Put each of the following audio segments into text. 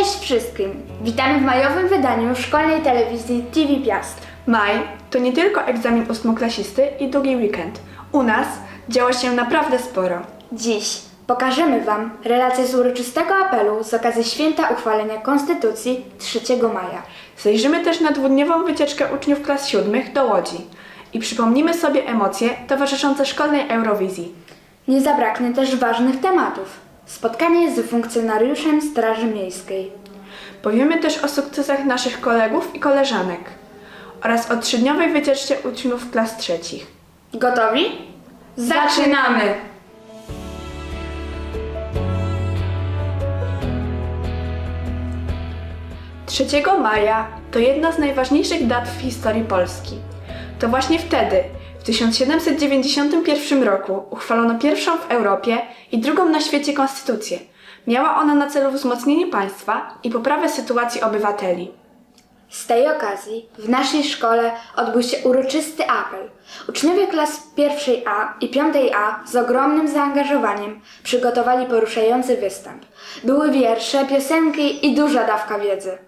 Cześć wszystkim! Witamy w majowym wydaniu szkolnej telewizji TV Piast. Maj to nie tylko egzamin ósmoklasisty i długi weekend. U nas działo się naprawdę sporo. Dziś pokażemy Wam relację z uroczystego apelu z okazji święta uchwalenia Konstytucji 3 maja. Zajrzymy też na dwudniową wycieczkę uczniów klas siódmych do Łodzi i przypomnimy sobie emocje towarzyszące szkolnej Eurowizji. Nie zabraknie też ważnych tematów. Spotkanie z funkcjonariuszem Straży Miejskiej. Powiemy też o sukcesach naszych kolegów i koleżanek oraz o trzydniowej wycieczce uczniów klas trzecich. Gotowi? Zaczynamy! Trzeciego maja to jedna z najważniejszych dat w historii Polski. To właśnie wtedy, w 1791 roku, uchwalono pierwszą w Europie i drugą na świecie konstytucję. Miała ona na celu wzmocnienie państwa i poprawę sytuacji obywateli. Z tej okazji w naszej szkole odbył się uroczysty apel. Uczniowie klas pierwszej A i piątej A z ogromnym zaangażowaniem przygotowali poruszający występ. Były wiersze, piosenki i duża dawka wiedzy.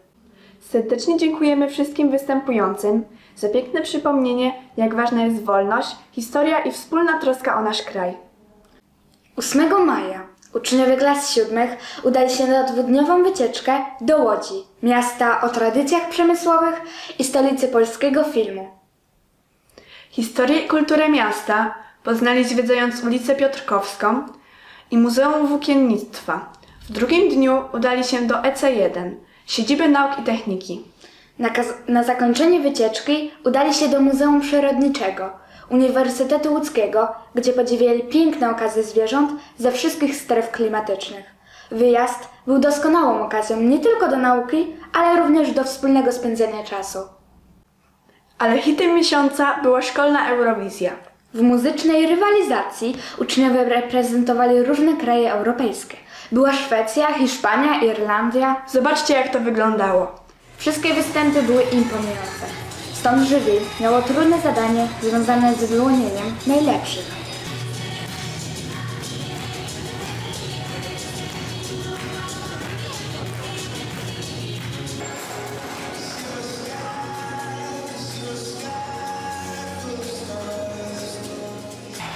Serdecznie dziękujemy wszystkim występującym za piękne przypomnienie, jak ważna jest wolność, historia i wspólna troska o nasz kraj. 8 maja uczniowie klas siódmych udali się na dwudniową wycieczkę do Łodzi, miasta o tradycjach przemysłowych i stolicy polskiego filmu. Historię i kulturę miasta poznali zwiedzając ulicę Piotrkowską i Muzeum Włókiennictwa. W drugim dniu udali się do EC1, siedziby nauk i techniki. Na, na zakończenie wycieczki udali się do Muzeum Przyrodniczego Uniwersytetu Łódzkiego, gdzie podziwiali piękne okazy zwierząt ze wszystkich stref klimatycznych. Wyjazd był doskonałą okazją nie tylko do nauki, ale również do wspólnego spędzenia czasu. Ale hitem miesiąca była szkolna Eurowizja. W muzycznej rywalizacji uczniowie reprezentowali różne kraje europejskie. Była Szwecja, Hiszpania, Irlandia. Zobaczcie jak to wyglądało. Wszystkie występy były imponujące. Stąd jury miało trudne zadanie związane z wyłonieniem najlepszych.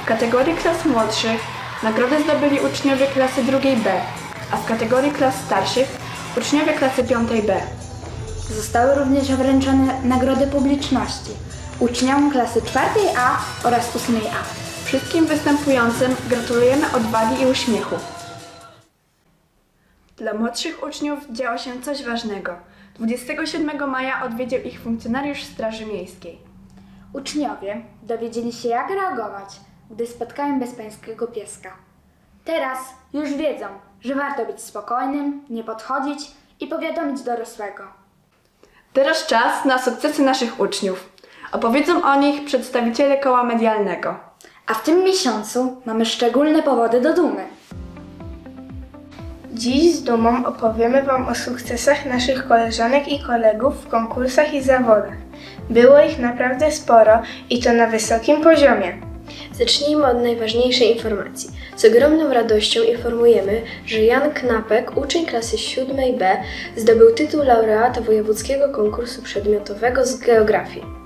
W kategorii klas młodszych nagrodę zdobyli uczniowie klasy drugiej B, a w kategorii klas starszych uczniowie klasy piątej B. Zostały również wręczone nagrody publiczności uczniom klasy 4A oraz 8A. Wszystkim występującym gratulujemy odwagi i uśmiechu. Dla młodszych uczniów działo się coś ważnego. 27 maja odwiedził ich funkcjonariusz Straży Miejskiej. Uczniowie dowiedzieli się, jak reagować, gdy spotkają bezpańskiego pieska. Teraz już wiedzą, że warto być spokojnym, nie podchodzić i powiadomić dorosłego. Teraz czas na sukcesy naszych uczniów. Opowiedzą o nich przedstawiciele koła medialnego. A w tym miesiącu mamy szczególne powody do dumy. Dziś z dumą opowiemy Wam o sukcesach naszych koleżanek i kolegów w konkursach i zawodach. Było ich naprawdę sporo i to na wysokim poziomie. Zacznijmy od najważniejszej informacji. Z ogromną radością informujemy, że Jan Knapek, uczeń klasy 7B, zdobył tytuł laureata wojewódzkiego konkursu przedmiotowego z geografii.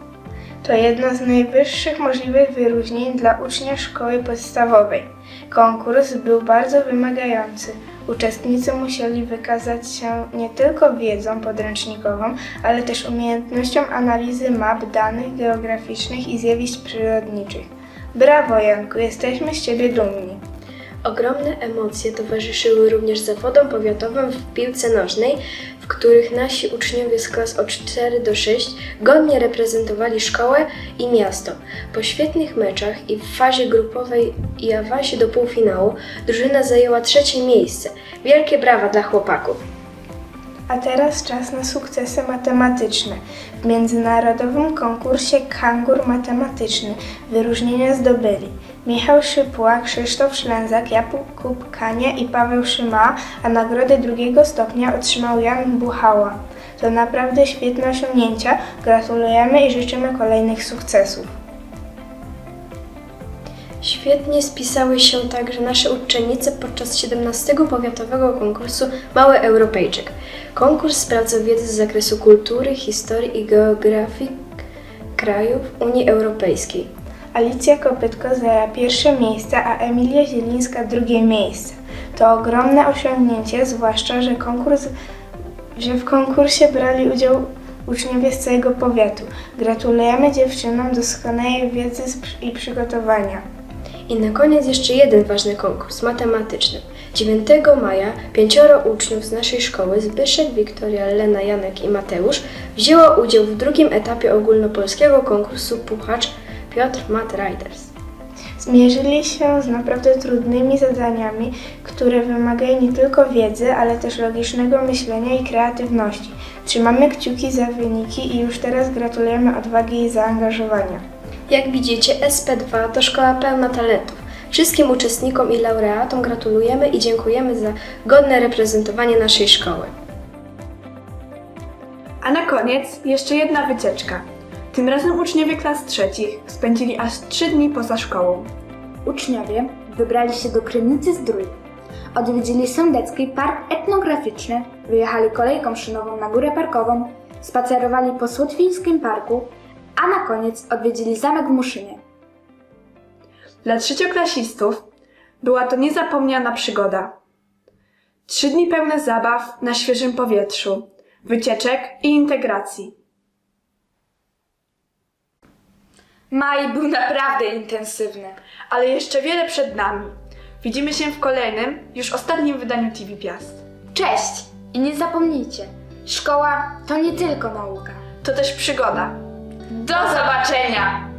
To jedno z najwyższych możliwych wyróżnień dla ucznia szkoły podstawowej. Konkurs był bardzo wymagający. Uczestnicy musieli wykazać się nie tylko wiedzą podręcznikową, ale też umiejętnością analizy map, danych geograficznych i zjawisk przyrodniczych. Brawo Janku, jesteśmy z Ciebie dumni. Ogromne emocje towarzyszyły również zawodom powiatowym w piłce nożnej, w których nasi uczniowie z klas od 4 do 6 godnie reprezentowali szkołę i miasto. Po świetnych meczach i w fazie grupowej i awansie do półfinału drużyna zajęła trzecie miejsce. Wielkie brawa dla chłopaków! A teraz czas na sukcesy matematyczne. W międzynarodowym konkursie Kangur Matematyczny wyróżnienia zdobyli Michał Szypła, Krzysztof Szlęzak, Jakub Kania i Paweł Szyma, a nagrodę drugiego stopnia otrzymał Jan Buchała. To naprawdę świetne osiągnięcia. Gratulujemy i życzymy kolejnych sukcesów. Świetnie spisały się także nasze uczennice podczas 17 powiatowego konkursu Mały Europejczyk. Konkurs sprawdzał wiedzę z zakresu kultury, historii i geografii krajów Unii Europejskiej. Alicja Kopytko zajęła pierwsze miejsce, a Emilia Zielińska drugie miejsce. To ogromne osiągnięcie, zwłaszcza, że, konkurs, że w konkursie brali udział uczniowie z całego powiatu. Gratulujemy dziewczynom doskonałej wiedzy i przygotowania. I na koniec jeszcze jeden ważny konkurs matematyczny. 9 maja pięcioro uczniów z naszej szkoły, Zbyszek, Wiktoria, Lena, Janek i Mateusz, wzięło udział w drugim etapie ogólnopolskiego konkursu Puchacz Piotr Mat Riders. Zmierzyli się z naprawdę trudnymi zadaniami, które wymagają nie tylko wiedzy, ale też logicznego myślenia i kreatywności. Trzymamy kciuki za wyniki i już teraz gratulujemy odwagi i zaangażowania. Jak widzicie, SP2 to szkoła pełna talentów. Wszystkim uczestnikom i laureatom gratulujemy i dziękujemy za godne reprezentowanie naszej szkoły. A na koniec jeszcze jedna wycieczka. Tym razem uczniowie klas trzecich spędzili aż 3 dni poza szkołą. Uczniowie wybrali się do Krynicy Zdrój. Odwiedzili Sądecki Park Etnograficzny, wyjechali kolejką szynową na Górę Parkową, spacerowali po Słotwińskim Parku, a na koniec odwiedzili zamek w Muszynie. Dla trzecioklasistów była to niezapomniana przygoda. Trzy dni pełne zabaw na świeżym powietrzu, wycieczek i integracji. Maj był naprawdę intensywny. Ale jeszcze wiele przed nami. Widzimy się w kolejnym, już ostatnim wydaniu TV Piast. Cześć! I nie zapomnijcie, szkoła to nie tylko nauka. To też przygoda. Do zobaczenia!